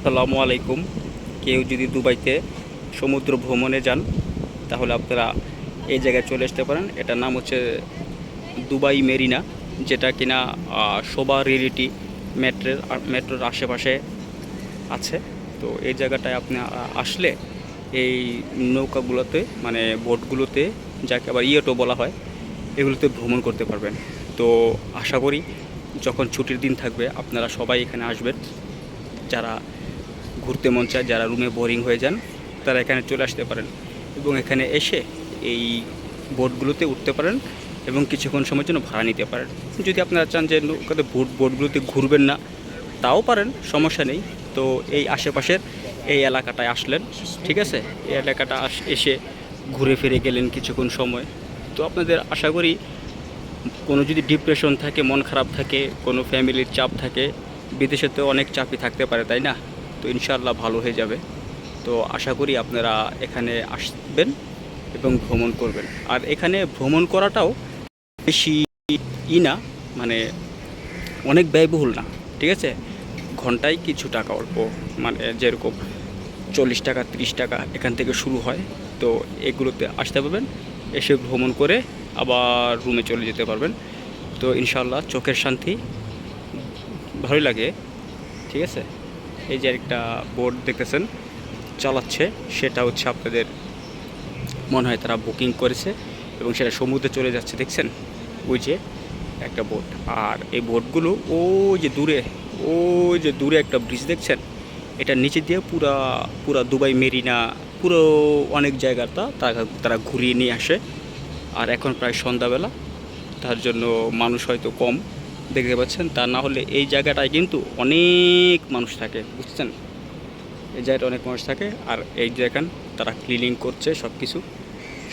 আসসালামু আলাইকুম। কেউ যদি দুবাইতে সমুদ্র ভ্রমণে যান, তাহলে আপনারা এই জায়গায় চলে আসতে পারেন। এটার নাম হচ্ছে দুবাই মেরিনা, যেটা কিনা শোভা রিয়েলিটি মেট্রোর মেট্রোর আশেপাশে আছে। তো এই জায়গাটায় আপনি আসলে এই নৌকাগুলোতে মানে বোটগুলোতে, যাকে আবার ইয়েটো বলা হয়, এগুলোতে ভ্রমণ করতে পারবেন। তো আশা করি যখন ছুটির দিন থাকবে, আপনারা সবাই এখানে আসবেন। যারা ঘুরতে মন চায়, যারা রুমে বোরিং হয়ে যান, তারা এখানে চলে আসতে পারেন এবং এখানে এসে এই বোটগুলোতে উঠতে পারেন এবং কিছুক্ষণ সময়ের জন্য ভাড়া নিতে পারেন। যদি আপনারা চান যে নৌকাতে বোট বোটগুলোতে ঘুরবেন না, তাও পারেন, সমস্যা নেই। তো এই আশেপাশের এই এলাকাটায় আসলেন, ঠিক আছে? এই এলাকাটা আস- এসে ঘুরে ফিরে গেলেন কিছুক্ষণ সময়। তো আপনাদের আশা করি কোনো যদি ডিপ্রেশন থাকে, মন খারাপ থাকে, কোনো ফ্যামিলির চাপ থাকে, বিদেশে তো অনেক চাপই থাকতে পারে, তাই না? তো ইনশাআল্লাহ ভালো হয়ে যাবে। তো আশা করি আপনারা এখানে আসবেন এবং ভ্রমণ করবেন। আর এখানে ভ্রমণ করাটাও বেশি ই না মানে অনেক ব্যয়বহুল না, ঠিক আছে? ঘন্টায় কিছু টাকা অল্প মানে যেরকম চল্লিশ টাকা, ত্রিশ টাকা এখান থেকে শুরু হয়। তো এগুলোতে আসতে পারবেন, এসে ভ্রমণ করে আবার রুমে চলে যেতে পারবেন। তো ইনশাল্লাহ চোখের শান্তি ভালোই লাগে, ঠিক আছে? এই যে একটা বোর্ড দেখতেছেন, চালাচ্ছে। সেটা হচ্ছে আপনাদের মনে হয় তারা বুকিং করেছে এবং সেটা সমুদ্রে চলে যাচ্ছে, দেখছেন? ওই যে একটা বোট আর এই বোটগুলো ওই যে দূরে, ওই যে দূরে একটা ব্রিজ দেখছেন? এটার নিচে দিয়ে পুরা পুরা দুবাই, মেরিনা, পুরো অনেক জায়গাটা তারা তারা ঘুরিয়ে নিয়ে আসে। আর এখন প্রায় সন্ধ্যাবেলা, তার জন্য মানুষ হয়তো কম। দেখতে পাচ্ছেন, তা না হলে এই জায়গাটায় কিন্তু অনেক মানুষ থাকে, বুঝছেন? এই জায়গাটা অনেক মানুষ থাকে, আর এই জায়গা তারা ক্লিনিং করছে সব কিছু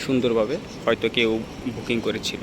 সুন্দরভাবে, হয়তো কেউ বুকিং করেছিল।